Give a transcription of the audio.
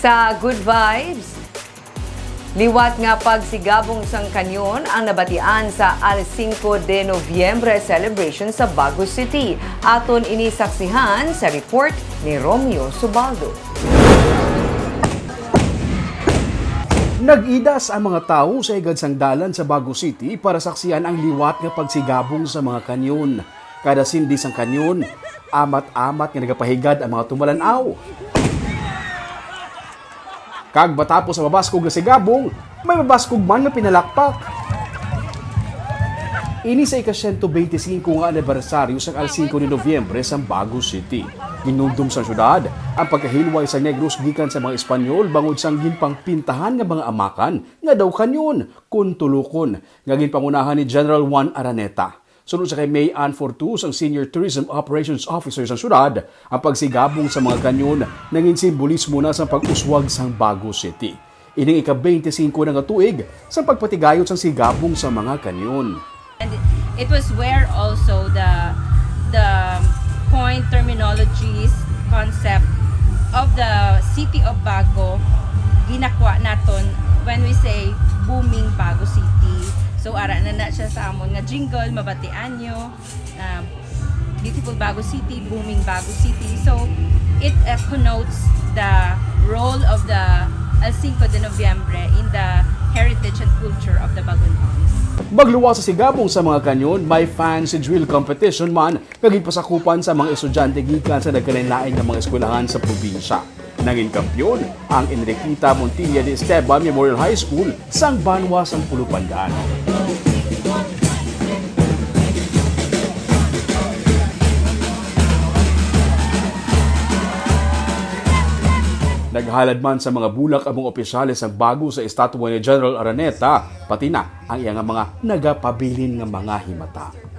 Sa Good Vibes, liwat nga pagsigabong sang kanyon ang nabatian sa Al 5 de Noviembre celebration sa Bago City. Aton inisaksihan sa report ni Romeo Subaldo. Nag-idas ang mga tao sa igad sang dalan sa Bago City para saksiyan ang liwat nga pagsigabong sa mga kanyon. Kada sindi sang kanyon, amat-amat nga nagapahigad ang mga tumalanaw. Kag matapos sa mabaskog na sigabong, may mabaskog man na pinalakpak. Ini sa ika-125 nga anibersaryo sa Al 5 de Nobyembre sa Bago City. Ginundom sa syudad ang pagkahilway sa negros gikan sa mga Espanyol bangod sang ginpangpintahan nga mga amakan nga daw kanyon kun tulukon nga ginpangunahan ni General Juan Araneta. Sunod sa kay May Ann Fortus, ang Senior Tourism Operations Officer sa syudad, ang pagsigabong sa mga kanyon nangin simbolismo na sa pag-uswag sang Bago City. Ining ika-25 na nga tuig sa pagpatigayot sang sigabong sa mga kanyon. And it was where also the the point terminologies concept of the city of Bago ginakwa naton when we say booming Bago City. So ara na na siya sa amon nga jingle mabatian nyo na beautiful Bago City, booming Bago City. So it uh, connotes the role of the El Cinco de Noviembre and culture of the Bagunones. Magluwa sa sigabong sa mga kanyon, may fancy drill competition man kaging pasakupan sa mga estudyante gikan sa nagkalain-lain ng mga eskwelahan sa probinsya. Nangin kampyon ang Enriqueta Montilla de Esteban Memorial High School sang Banwa sang Pulupandan. Naghalad man sa mga bulak ang mga opisyales ang bago sa estatwa ni General Araneta, pati na ang iyang mga nagapabilin ng mga himata.